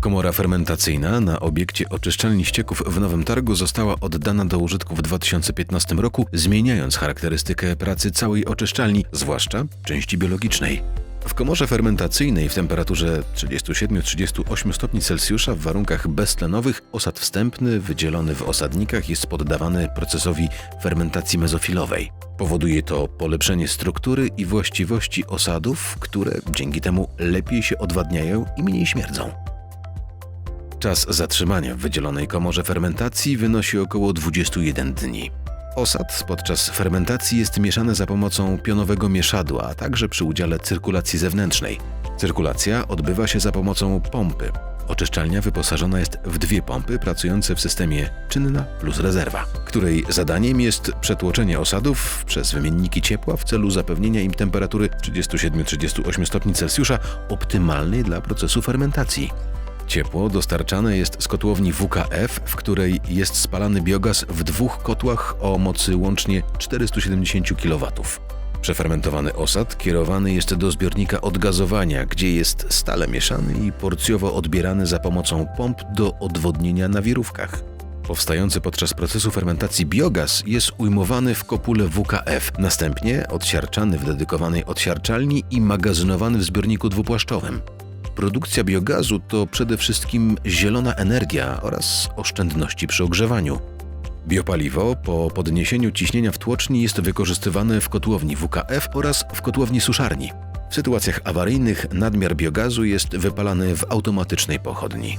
Komora fermentacyjna na obiekcie oczyszczalni ścieków w Nowym Targu została oddana do użytku w 2015 roku, zmieniając charakterystykę pracy całej oczyszczalni, zwłaszcza części biologicznej. W komorze fermentacyjnej w temperaturze 37-38 stopni Celsjusza w warunkach beztlenowych osad wstępny wydzielony w osadnikach jest poddawany procesowi fermentacji mezofilowej. Powoduje to polepszenie struktury i właściwości osadów, które dzięki temu lepiej się odwadniają i mniej śmierdzą. Czas zatrzymania w wydzielonej komorze fermentacji wynosi około 21 dni. Osad podczas fermentacji jest mieszany za pomocą pionowego mieszadła, a także przy udziale cyrkulacji zewnętrznej. Cyrkulacja odbywa się za pomocą pompy. Oczyszczalnia wyposażona jest w dwie pompy pracujące w systemie czynna plus rezerwa, której zadaniem jest przetłoczenie osadów przez wymienniki ciepła w celu zapewnienia im temperatury 37-38 stopni Celsjusza optymalnej dla procesu fermentacji. Ciepło dostarczane jest z kotłowni WKF, w której jest spalany biogaz w dwóch kotłach o mocy łącznie 470 kW. Przefermentowany osad kierowany jest do zbiornika odgazowania, gdzie jest stale mieszany i porcjowo odbierany za pomocą pomp do odwodnienia na wirówkach. Powstający podczas procesu fermentacji biogaz jest ujmowany w kopule WKF, następnie odsiarczany w dedykowanej odsiarczalni i magazynowany w zbiorniku dwupłaszczowym. Produkcja biogazu to przede wszystkim zielona energia oraz oszczędności przy ogrzewaniu. Biopaliwo po podniesieniu ciśnienia w tłoczni jest wykorzystywane w kotłowni WKF oraz w kotłowni suszarni. W sytuacjach awaryjnych nadmiar biogazu jest wypalany w automatycznej pochodni.